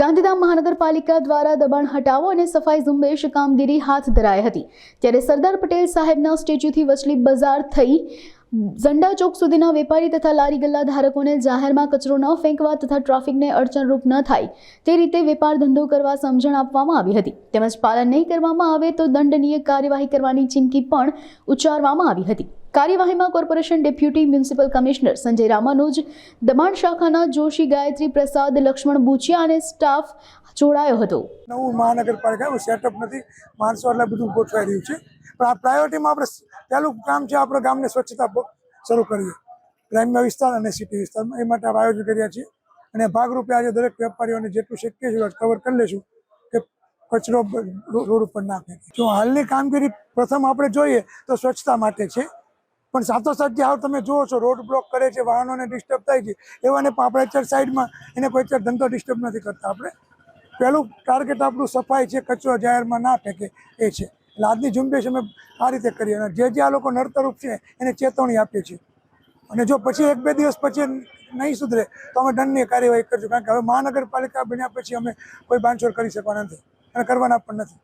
ગાંધીધામ મહાનગરપાલિકા દ્વારા દબાણ હટાવો અને સફાઈ ઝુંબેશ કામગીરી હાથ ધરાઈ હતી. ત્યારે સરદાર પટેલ સાહેબના સ્ટેચ્યુથી વચલી બજાર થઈ, ઝંડા ચોક સુધીના વેપારી તથા લારી ગલ્લા ધારકોને જાહેરમાં કચરો ન ફેંકવા તથા ટ્રાફિકને અડચણરૂપ ન થાય, તે રીતે વેપાર ધંધો કરવા સમજણ આપવામાં આવી હતી. તેમજ પાલન નહીં કરવામાં આવે તો દંડનીય કાર્યવાહી કરવાની ચીમકી પણ ઉચ્ચારવામાં આવી હતી. કાર્યવાહીમાં corporation deputy municipal commissioner Sanjay Ramanuj Daman શાખાના જોશી ગાયત્રી પ્રસાદ લક્ષ્મણ બુચિયા અને સ્ટાફ જોડાયો હતો. નવું મહાનગરપાલિકા એવું સેટઅપ નથી. માણસો એટલે બધું ગોઠવાઈ રહ્યું છે. પણ આ પ્રાયોરિટીમાં આપણે પહેલું કામ છે, આપણે ગામને સ્વચ્છતા શરૂ કરીએ. ગ્રામ્ય વિસ્તાર અને સિટી વિસ્તારમાં એ માટે આપણે આયોજન કર્યા છીએ. અને ભાગરૂપે આજે દરેક વેપારીઓને જેટલું શક્ય છે કવર કરી લેશું કે કચરો રોડ ઉપર ના ફેંકે જો હાલની કામગીરી પ્રથમ આપણે જોઈએ તો સ્વચ્છતા માટે છે. પણ સાથોસાથ જે હાલ તમે જુઓ છો, રોડ બ્લોક કરે છે, વાહનોને ડિસ્ટર્બ થાય છે, એવાને પણ આપણે અત્યારે સાઈડમાં એને કોઈ અત્યારે ધંધો ડિસ્ટર્બ નથી કરતા આપણે. પહેલું ટાર્ગેટ આપણું સફાઈ છે, કચરો જાહેરમાં ના ફેંકે, એ છે. એટલે આજની ઝુંબેશ અમે આ રીતે કરીએ અને જે જે આ લોકો નડતરૂપ છે, એને ચેતવણી આપીએ છીએ. અને જો પછી એક બે દિવસ પછી નહીં સુધરે, તો અમે દંડની કાર્યવાહી કરીશું, કારણ કે હવે મહાનગરપાલિકા બન્યા પછી અમે કોઈ બાંધછોડ કરી શકવાના નથી અને કરવાના પણ નથી.